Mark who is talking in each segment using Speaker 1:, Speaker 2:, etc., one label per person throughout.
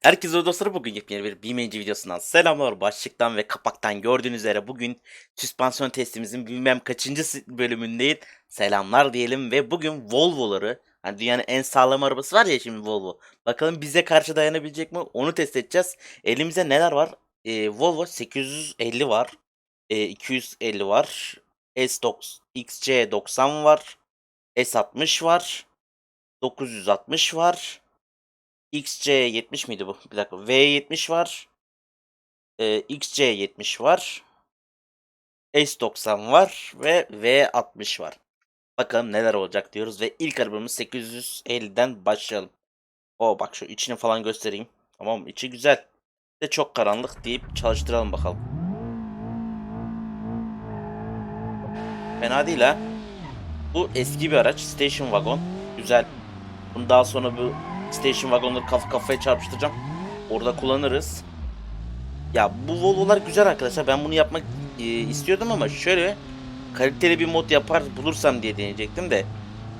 Speaker 1: Herkese dostları bugün yepyeni bir BMC videosundan selamlar. Başlıktan ve kapaktan gördüğünüz üzere bugün süspansiyon testimizin bilmem kaçıncı bölümündeyiz. Selamlar diyelim ve bugün Volvo'ları hani dünyanın en sağlam arabası var ya şimdi Volvo. Bakalım bize karşı dayanabilecek mi onu test edeceğiz. Elimizde neler var? Ee, Volvo 850 var. Ee, 250 var. S9, XC90 var. S60 var. 960 var. XC70 miydi bu? Bir dakika. V70 var. Ee, XC70 var. S90 var ve V60 var. Bakalım neler olacak diyoruz ve ilk arabamız 850'den başlayalım. O bak şu içini falan göstereyim. Tamam içi güzel. De çok karanlık deyip çalıştıralım bakalım. Fena değil ha. Bu eski bir araç. Station Wagon. Güzel. Bunu daha sonra bu station wagonları kafa kafaya çarpıştıracağım. Orada kullanırız. Ya bu Volvo'lar güzel arkadaşlar. Ben bunu yapmak e, istiyordum ama şöyle kaliteli bir mod yapar bulursam diye deneyecektim de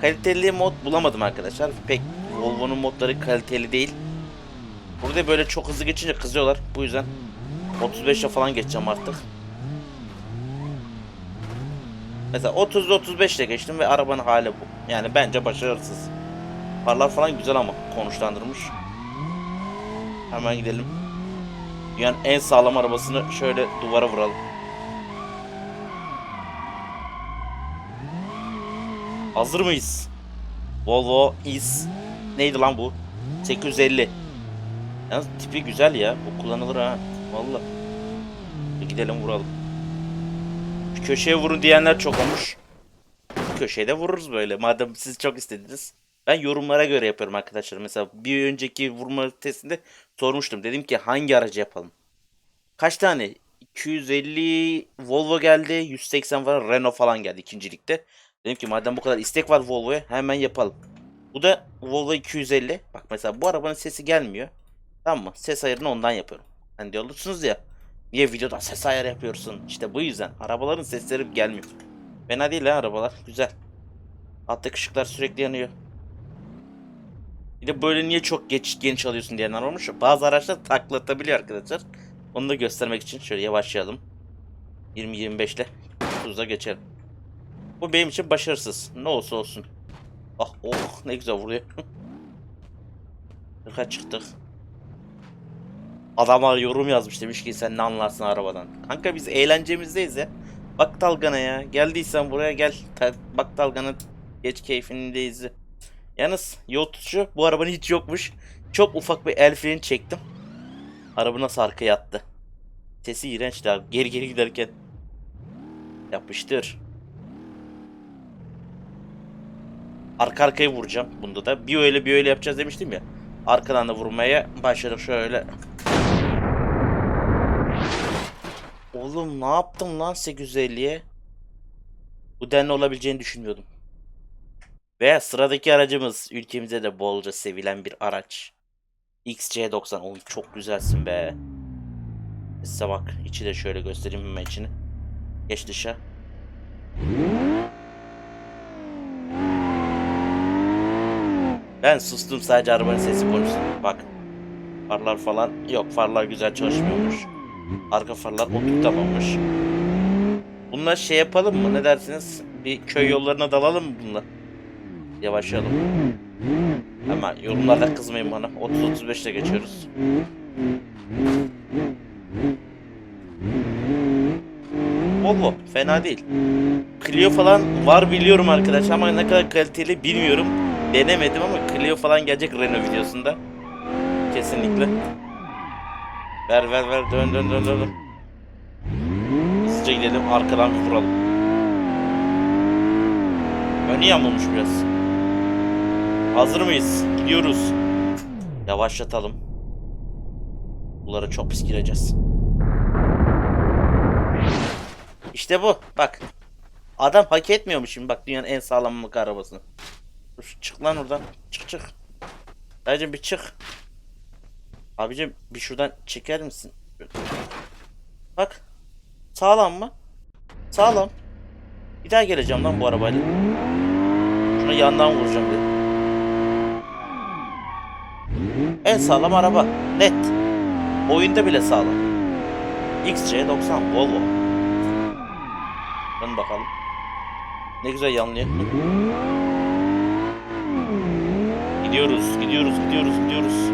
Speaker 1: kaliteli mod bulamadım arkadaşlar. Pek Volvo'nun modları kaliteli değil. Burada böyle çok hızlı geçince kızıyorlar. Bu yüzden 35'e falan geçeceğim artık. Mesela 30 35 ile geçtim ve arabanın hali bu. Yani bence başarısız. Farlar falan güzel ama konuşlandırmış. Hemen gidelim. Dünyanın en sağlam arabasını şöyle duvara vuralım. Hazır mıyız? Volvo is neydi lan bu? 850. Yalnız tipi güzel ya. Bu kullanılır ha. Vallahi. Bir gidelim vuralım. Şu köşeye vurun diyenler çok olmuş. Bu köşeye de vururuz böyle. Madem siz çok istediniz. Ben yorumlara göre yapıyorum arkadaşlar. Mesela bir önceki vurma testinde sormuştum. Dedim ki hangi aracı yapalım? Kaç tane? 250 Volvo geldi. 180 falan Renault falan geldi ikincilikte. Dedim ki madem bu kadar istek var Volvo'ya hemen yapalım. Bu da Volvo 250. Bak mesela bu arabanın sesi gelmiyor. Tamam mı? Ses ayarını ondan yapıyorum. Hani diyorsunuz ya. Niye videoda ses ayarı yapıyorsun? İşte bu yüzden. Arabaların sesleri gelmiyor. Fena değil ha arabalar. Güzel. Alttaki ışıklar sürekli yanıyor. Bir de böyle niye çok geç geniş alıyorsun diyenler olmuş. Bazı araçlar taklatabiliyor arkadaşlar. Onu da göstermek için şöyle yavaşlayalım. 20-25 ile 30'a geçelim. Bu benim için başarısız. Ne olsa olsun. Ah oh ne güzel vuruyor. Kaç çıktık. Adamlar yorum yazmış demiş ki sen ne anlarsın arabadan. Kanka biz eğlencemizdeyiz ya. Bak Talgan'a ya. Geldiysen buraya gel. Bak Talgan'ın geç keyfini de izle. Yalnız yol tutuşu bu arabanın hiç yokmuş. Çok ufak bir el freni çektim. Araba nasıl arkaya attı. Sesi iğrençti abi. Geri geri giderken. Yapıştır. Arka arkaya vuracağım bunda da. Bir öyle bir öyle yapacağız demiştim ya. Arkadan da vurmaya başladık şöyle. Oğlum ne yaptım lan 850'ye? Bu denli olabileceğini düşünmüyordum. Ve sıradaki aracımız ülkemizde de bolca sevilen bir araç. XC90. Oğlum çok güzelsin be. Size bak. içi de şöyle göstereyim hemen içini. Geç dışa. Ben sustum sadece arabanın sesi konuşsun. Bak. Farlar falan yok. Farlar güzel çalışmıyormuş. Arka farlar oturtamamış. Bunlar şey yapalım mı? Ne dersiniz? Bir köy yollarına dalalım mı bununla? Yavaşlayalım. Ama yorumlarda kızmayın bana. 30-35 ile geçiyoruz. Volvo fena değil. Clio falan var biliyorum arkadaşlar ama ne kadar kaliteli bilmiyorum. Denemedim ama Clio falan gelecek Renault videosunda. Kesinlikle. Ver ver ver dön dön dön dön. Hızlıca gidelim arkadan bir vuralım. Önü yamulmuş biraz. Hazır mıyız? Gidiyoruz. Yavaşlatalım. Bunlara çok pis gireceğiz. İşte bu. Bak. Adam hak etmiyor mu şimdi? Bak dünyanın en sağlamlık arabasını. Dur, çık lan oradan. Çık çık. Dayıcım bir çık. Abicim bir şuradan çeker misin? Bak. Sağlam mı? Sağlam. Bir daha geleceğim lan bu arabayla. Şuna yandan vuracağım dedim. En sağlam araba. Net. Oyunda bile sağlam. XC90 Volvo. Dön bakalım. Ne güzel yanlıyor. Gidiyoruz, gidiyoruz, gidiyoruz, gidiyoruz.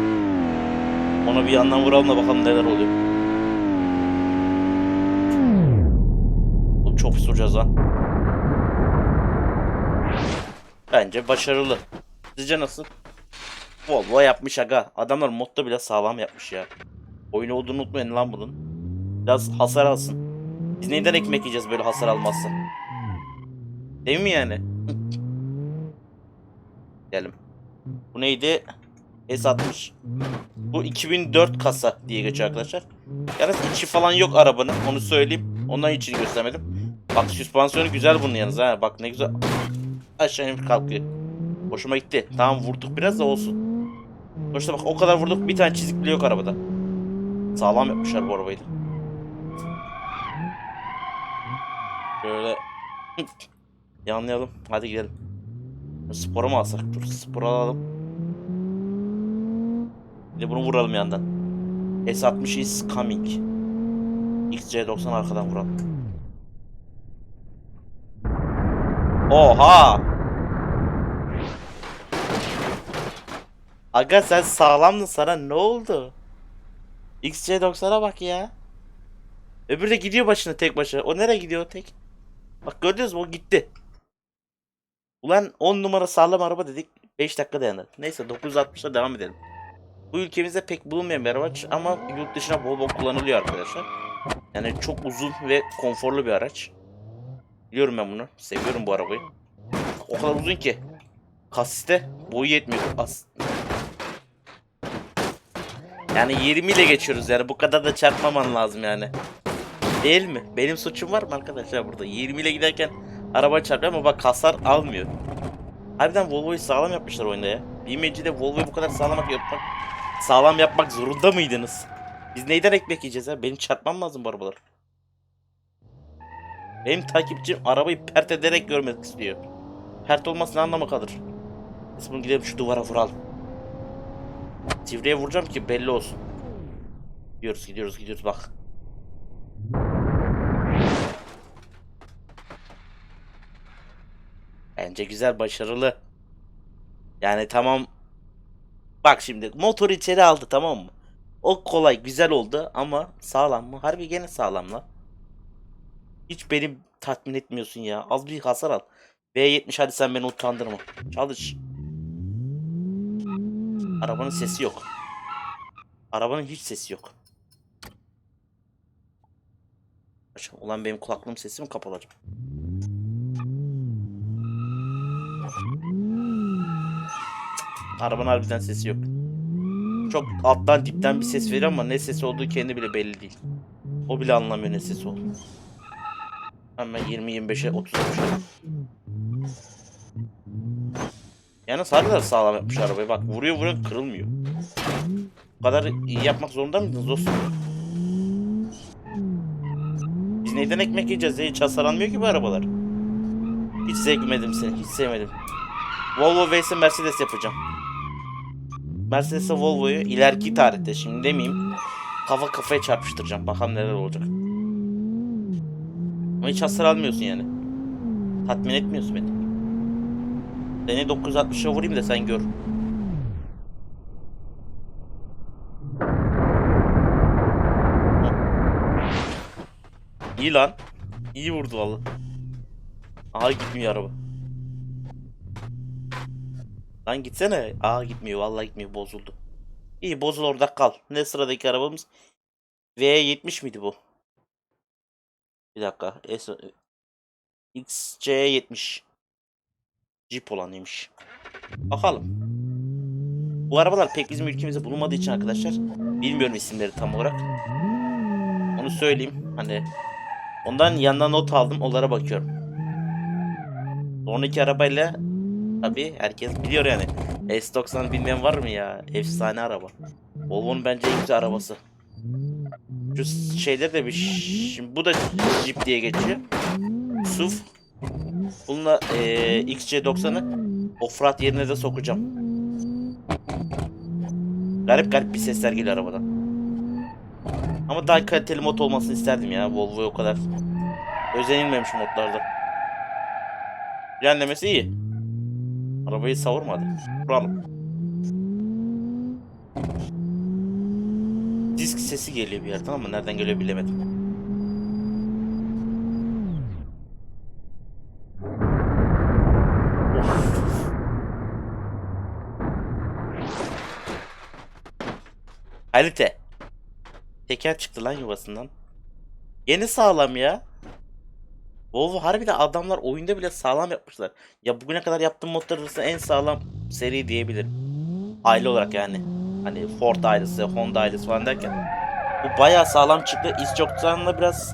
Speaker 1: Ona bir yandan vuralım da bakalım neler oluyor. Çok pis vuracağız lan. Bence başarılı. Sizce nasıl? Volvo yapmış aga. Adamlar modda bile sağlam yapmış ya. Oyun olduğunu unutmayın lan bunun. Biraz hasar alsın. Biz neyden ekmek yiyeceğiz böyle hasar almazsa? Değil mi yani? Gidelim. Bu neydi? S60. Bu 2004 kasa diye geçiyor arkadaşlar. Yalnız içi falan yok arabanın. Onu söyleyeyim. Ondan içini göstermedim. Bak süspansiyonu güzel bunun yalnız ha. Bak ne güzel. Aşağı inip kalkıyor. Hoşuma gitti. Tamam vurduk biraz da olsun. Sonuçta bak o kadar vurduk bir tane çizik bile yok arabada. Sağlam yapmışlar bu arabayı da. Şöyle yanlayalım. Hadi gidelim. Spora mı alsak? Dur spor alalım. Bir de bunu vuralım yandan. S60 is coming. XC90 arkadan vuralım. Oha! Aga sen sağlamdın sana ne oldu? XC90'a bak ya. Öbürü de gidiyor başına tek başına. O nereye gidiyor o tek? Bak gördünüz mü o gitti. Ulan 10 numara sağlam araba dedik. 5 dakika dayandı. Neyse 960'a devam edelim. Bu ülkemizde pek bulunmayan bir araç ama yurt dışına bol bol kullanılıyor arkadaşlar. Yani çok uzun ve konforlu bir araç. Biliyorum ben bunu. Seviyorum bu arabayı. O kadar uzun ki. Kasiste boyu yetmiyor. As yani 20 ile geçiyoruz yani bu kadar da çarpmaman lazım yani. Değil mi? Benim suçum var mı arkadaşlar burada? 20 ile giderken araba çarpıyor ama bak hasar almıyor. Harbiden Volvo'yu sağlam yapmışlar oyunda ya. BMW'de Volvo'yu bu kadar sağlam yapmak, sağlam yapmak zorunda mıydınız? Biz neyden ekmek yiyeceğiz ha? Benim çarpmam lazım bu arabalar. Benim takipçim arabayı pert ederek görmek istiyor. Pert olması ne anlamı kalır? Biz bunu gidelim şu duvara vuralım. Sivriye vuracağım ki belli olsun. Gidiyoruz gidiyoruz gidiyoruz bak. Bence güzel başarılı. Yani tamam. Bak şimdi motor içeri aldı tamam mı? O kolay güzel oldu ama sağlam mı? Harbi gene sağlam lan. Hiç beni tatmin etmiyorsun ya. Az bir hasar al. V70 hadi sen beni utandırma. Çalış. Arabanın sesi yok. Arabanın hiç sesi yok. Ulan benim kulaklığım sesi mi kapalı acaba? Arabanın harbiden sesi yok. Çok alttan dipten bir ses veriyor ama ne sesi olduğu kendi bile belli değil. O bile anlamıyor ne sesi olduğunu. Hemen 20-25'e 30'a Yani harbiden sağlam yapmış arabayı. Bak vuruyor vuruyor kırılmıyor. Bu kadar iyi yapmak zorunda mıydınız dostum? Biz neyden ekmek yiyeceğiz? Hiç hasar almıyor ki bu arabalar. Hiç sevmedim seni. Hiç sevmedim. Volvo vs Mercedes yapacağım. Mercedes'e Volvo'yu ileriki tarihte şimdi demeyeyim. Kafa kafaya çarpıştıracağım. Bakalım neler olacak. Ama hiç hasar almıyorsun yani. Tatmin etmiyorsun beni. Seni 960'a vurayım da sen gör. İyi lan. İyi vurdu valla. Aha gitmiyor araba. Lan gitsene. Aa gitmiyor vallahi gitmiyor bozuldu. İyi bozul orada kal. Ne sıradaki arabamız? V70 miydi bu? Bir dakika. S XC70. Jeep olanıymış. Bakalım. Bu arabalar pek bizim ülkemizde bulunmadığı için arkadaşlar bilmiyorum isimleri tam olarak. Onu söyleyeyim. Hani ondan yandan not aldım. Onlara bakıyorum. Sonraki arabayla tabi herkes biliyor yani. S90 bilmeyen var mı ya? Efsane araba. Volvo'nun bence en güzel arabası. Şu şeyler de bir şimdi bu da Jeep diye geçiyor. SUV. Bununla eee XC90'ı offroad yerine de sokacağım. Garip garip bir sesler geliyor arabadan. Ama daha kaliteli mod olmasını isterdim ya. Volvo'ya o kadar özenilmemiş modlarda. Frenlemesi iyi. Arabayı savurmadı. Vuralım. Disk sesi geliyor bir yerden ama nereden geliyor bilemedim. Kalite. Teker çıktı lan yuvasından. Yeni sağlam ya. Volvo harbiden adamlar oyunda bile sağlam yapmışlar. Ya bugüne kadar yaptığım modlar arasında en sağlam seri diyebilirim. Aile olarak yani. Hani Ford ailesi, Honda ailesi falan derken. Bu bayağı sağlam çıktı. S90'la biraz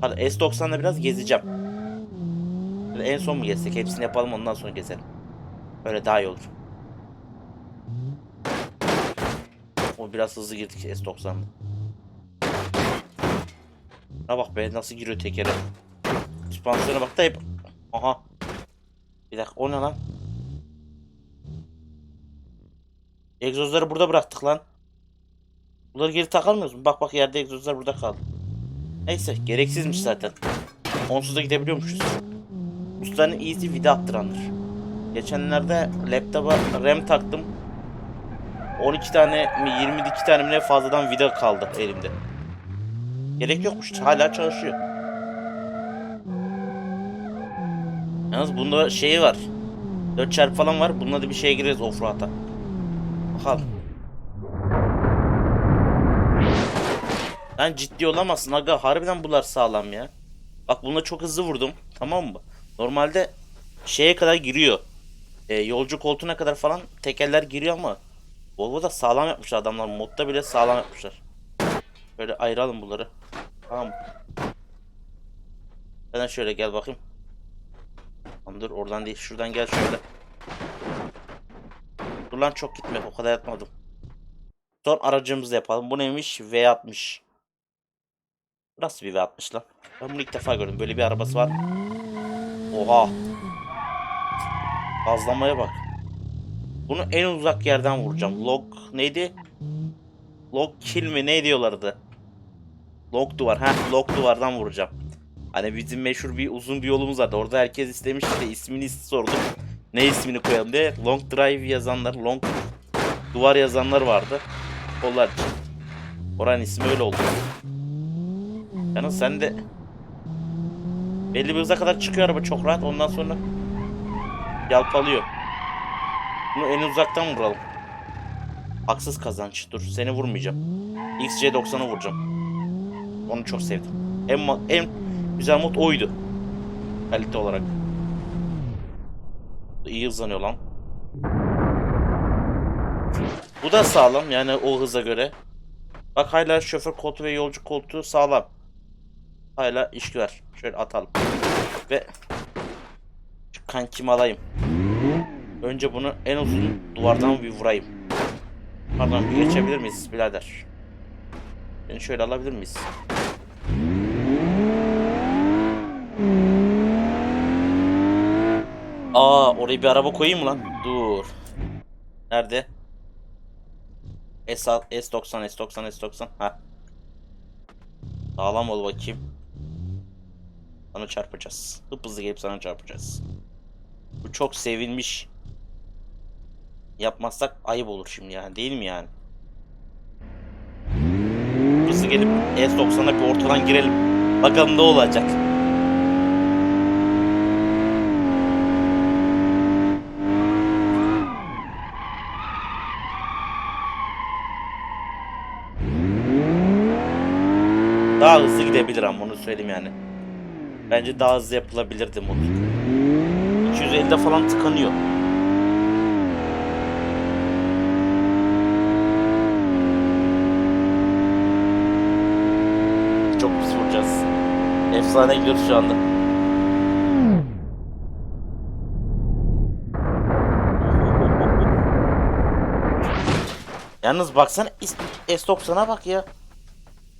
Speaker 1: pardon, S90'la biraz gezeceğim. Böyle en son mu gezsek? Hepsini yapalım ondan sonra gezelim. Öyle daha iyi olur. O biraz hızlı girdik S90'la. Ha bak be nasıl giriyor tekere. Süspansiyona bak da hep. Aha. Bir dakika o ne lan? Egzozları burada bıraktık lan. Bunları geri takamıyoruz mu? Bak bak yerde egzozlar burada kaldı. Neyse gereksizmiş zaten. Onsuz da gidebiliyormuşuz. Ustanın iyisi vida attırandır. Geçenlerde laptopa RAM taktım. 12 tane mi 22 tane mi ne fazladan vida kaldı elimde. Gerek yokmuş. Hala çalışıyor. Yalnız bunda şeyi var. 4 çarpı falan var. Bununla da bir şeye gireriz offroad'a. Bakalım. Lan ciddi olamazsın aga. Harbiden bunlar sağlam ya. Bak bununla çok hızlı vurdum. Tamam mı? Normalde şeye kadar giriyor. E, yolcu koltuğuna kadar falan tekerler giriyor ama Volvo'da sağlam yapmışlar adamlar. Modda bile sağlam yapmışlar. Böyle ayıralım bunları. Tamam? Sen şöyle gel bakayım. Tamam dur oradan değil. Şuradan gel şöyle. Dur lan çok gitme. O kadar yatmadım. Son aracımızı yapalım. Bu neymiş? V60. Nasıl bir V60 lan? Ben bunu ilk defa gördüm. Böyle bir arabası var. Oha. Gazlamaya bak. Bunu en uzak yerden vuracağım. Log neydi? Log kill mi? Ne diyorlardı? Log duvar. Heh log duvardan vuracağım. Hani bizim meşhur bir uzun bir yolumuz vardı. Orada herkes istemişti de ismini sordum. Ne ismini koyalım diye. Long drive yazanlar, long duvar yazanlar vardı. Onlar için. Oranın ismi öyle oldu. Yani sen de belli bir hıza kadar çıkıyor araba çok rahat. Ondan sonra yalpalıyor. Bunu en uzaktan vuralım. Haksız kazanç. Dur seni vurmayacağım. XC90'ı vuracağım. Onu çok sevdim. En, en güzel mod oydu. Kalite olarak. İyi hızlanıyor lan. Bu da sağlam yani o hıza göre. Bak hala şoför koltuğu ve yolcu koltuğu sağlam. Hala iş gör. Şöyle atalım. Ve şu kankimi alayım. Önce bunu en uzun duvardan bir vurayım. Pardon bir geçebilir miyiz birader? Beni şöyle alabilir miyiz? Aa oraya bir araba koyayım mı lan? Dur. Nerede? S S90 S90 S90 ha. Sağlam ol bakayım. Sana çarpacağız. Hıp hızlı gelip sana çarpacağız. Bu çok sevilmiş. Yapmazsak ayıp olur şimdi yani değil mi yani? Hızlı gelip S90'a bir ortadan girelim. Bakalım ne olacak. Daha hızlı gidebilir ama onu söyleyeyim yani. Bence daha hızlı yapılabilirdi mod. 250'de falan tıkanıyor. Çok pis vuracağız. Efsane gidiyoruz şu anda. Yalnız baksana S90'a bak ya.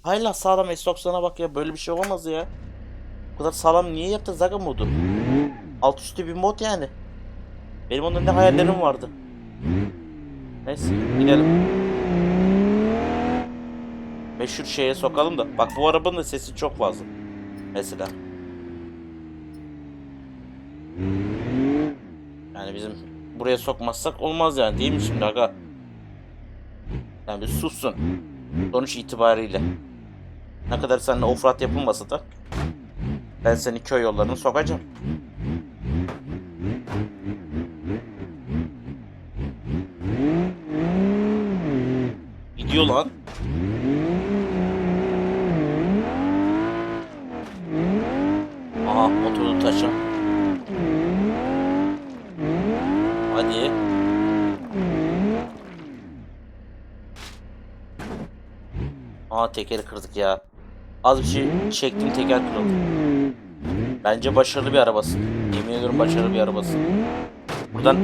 Speaker 1: Hala sağlam S90'a bak ya. Böyle bir şey olamaz ya. Bu kadar sağlam niye yaptın Zaga modu? Alt üstü bir mod yani. Benim onda ne hayallerim vardı. Neyse gidelim. meşhur şeye sokalım da. Bak bu arabanın da sesi çok fazla. Mesela. Yani bizim buraya sokmazsak olmaz yani değil mi şimdi aga? Yani bir sussun. Sonuç itibariyle. Ne kadar seninle offroad yapılmasa da ben seni köy yollarına sokacağım. Gidiyor lan. Aha taşın. Hadi. Aa tekeri kırdık ya. Az bir şey çektim teker kırıldı. Bence başarılı bir arabası. Yemin ediyorum başarılı bir arabası. Buradan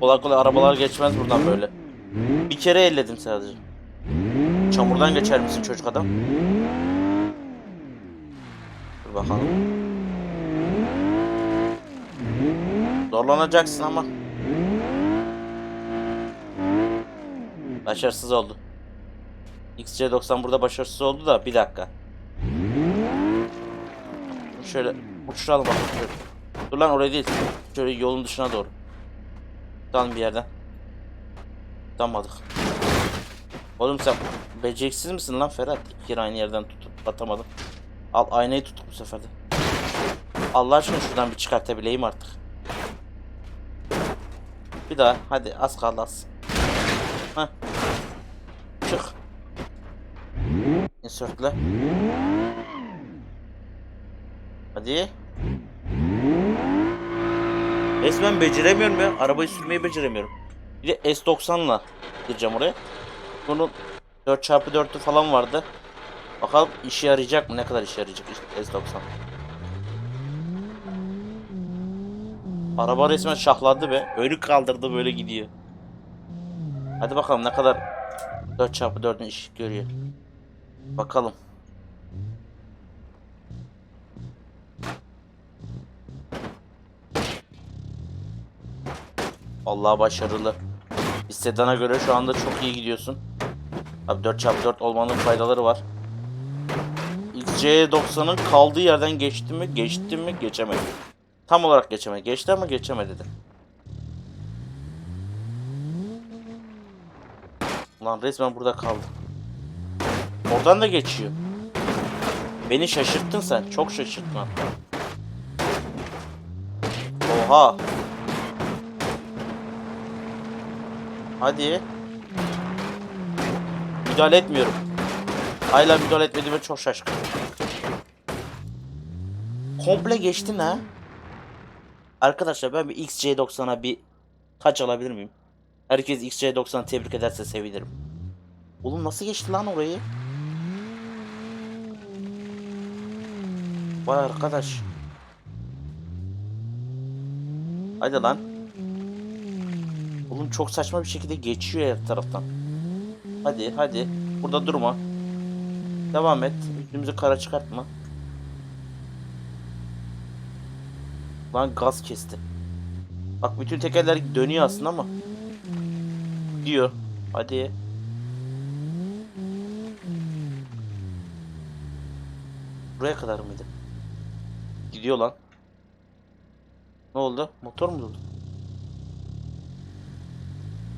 Speaker 1: kolay kolay arabalar geçmez buradan böyle. Bir kere elledim sadece. Çamurdan geçer misin çocuk adam? Dur bakalım. Zorlanacaksın ama. Başarısız oldu. XC90 burada başarısız oldu da bir dakika. Şöyle uçuralım bakalım. Şöyle. Dur lan oraya değil. Şöyle yolun dışına doğru. Tutalım bir yerden. Tutamadık. Oğlum sen beceriksiz misin lan Ferhat? İki aynı yerden tutup atamadım. Al aynayı tutuk bu sefer de. Allah aşkına şuradan bir çıkartabileyim artık. Bir daha hadi az kaldı az. Çık. Insertle. Hadi. Resmen beceremiyorum ya. Arabayı sürmeyi beceremiyorum. Bir de S90'la gireceğim oraya. Bunun 4x4'ü falan vardı. Bakalım işe yarayacak mı? Ne kadar işe yarayacak işte S90. Araba resmen şahlandı be. Önü kaldırdı böyle gidiyor. Hadi bakalım ne kadar 4x4'ün iş görüyor. Bakalım. Allah başarılı. Bir sedana göre şu anda çok iyi gidiyorsun. Abi 4x4 olmanın faydaları var. XC90'ın kaldığı yerden geçti mi? Geçti mi? Geçemedi. Tam olarak geçemedi. Geçti ama geçemedi de. Ulan resmen burada kaldı. Oradan da geçiyor. Beni şaşırttın sen. Çok şaşırttın hatta. Oha. Hadi. Müdahale etmiyorum. Hala müdahale etmediğime çok şaşkınım. Komple geçtin ha. Arkadaşlar ben bir XC90'a bir taç alabilir miyim? Herkes XC90 tebrik ederse sevinirim. Oğlum nasıl geçti lan orayı? Vay arkadaş. Hadi lan. Oğlum çok saçma bir şekilde geçiyor her taraftan. Hadi hadi. Burada durma. Devam et. Üstümüzü kara çıkartma. Lan gaz kesti. Bak bütün tekerler dönüyor aslında ama. Diyor. Hadi. Buraya kadar mıydı? Gidiyor lan. Ne oldu? Motor mu durdu?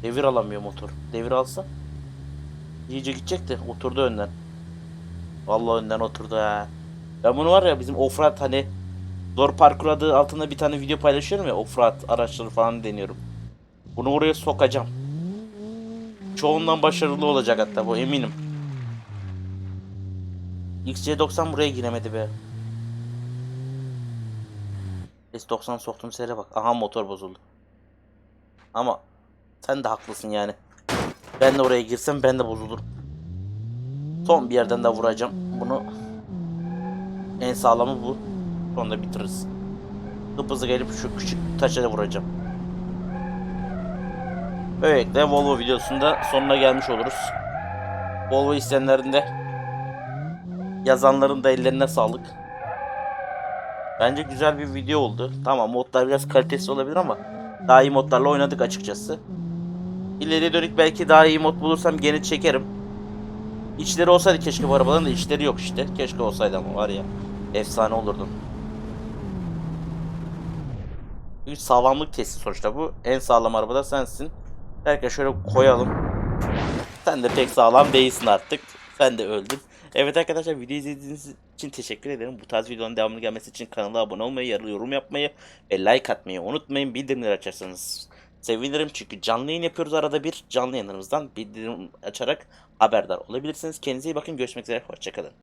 Speaker 1: Devir alamıyor motor. Devir alsa iyice gidecekti. Oturdu önden. Vallahi önden oturdu ha. Ben bunu var ya bizim offroad hani zor parkur adı altında bir tane video paylaşıyorum ya offroad araçları falan deniyorum. Bunu oraya sokacağım. Çoğundan başarılı olacak hatta bu eminim. XC90 buraya giremedi be. S90 soktum sere bak. Aha motor bozuldu. Ama sen de haklısın yani. Ben de oraya girsem ben de bozulurum. Son bir yerden de vuracağım. Bunu en sağlamı bu. Sonra bitiririz. Hızlı gelip şu küçük taşa da vuracağım. Böylelikle Volvo videosunda sonuna gelmiş oluruz. Volvo isteyenlerin de yazanların da ellerine sağlık. Bence güzel bir video oldu. Tamam modlar biraz kalitesiz olabilir ama daha iyi modlarla oynadık açıkçası. İleriye dönük belki daha iyi mod bulursam gene çekerim. İçleri olsaydı keşke bu arabaların da içleri yok işte. Keşke olsaydı ama var ya. Efsane olurdu. Bir sağlamlık testi sonuçta bu. En sağlam arabada sensin. Belki şöyle koyalım. Sen de pek sağlam değilsin artık. Sen de öldün. Evet arkadaşlar video izlediğiniz için teşekkür ederim. Bu tarz videoların devamlı gelmesi için kanala abone olmayı, yarı yorum yapmayı ve like atmayı unutmayın. Bildirimleri açarsanız sevinirim. Çünkü canlı yayın yapıyoruz arada bir. Canlı yayınlarımızdan bildirim açarak haberdar olabilirsiniz. Kendinize iyi bakın. Görüşmek üzere. Hoşçakalın.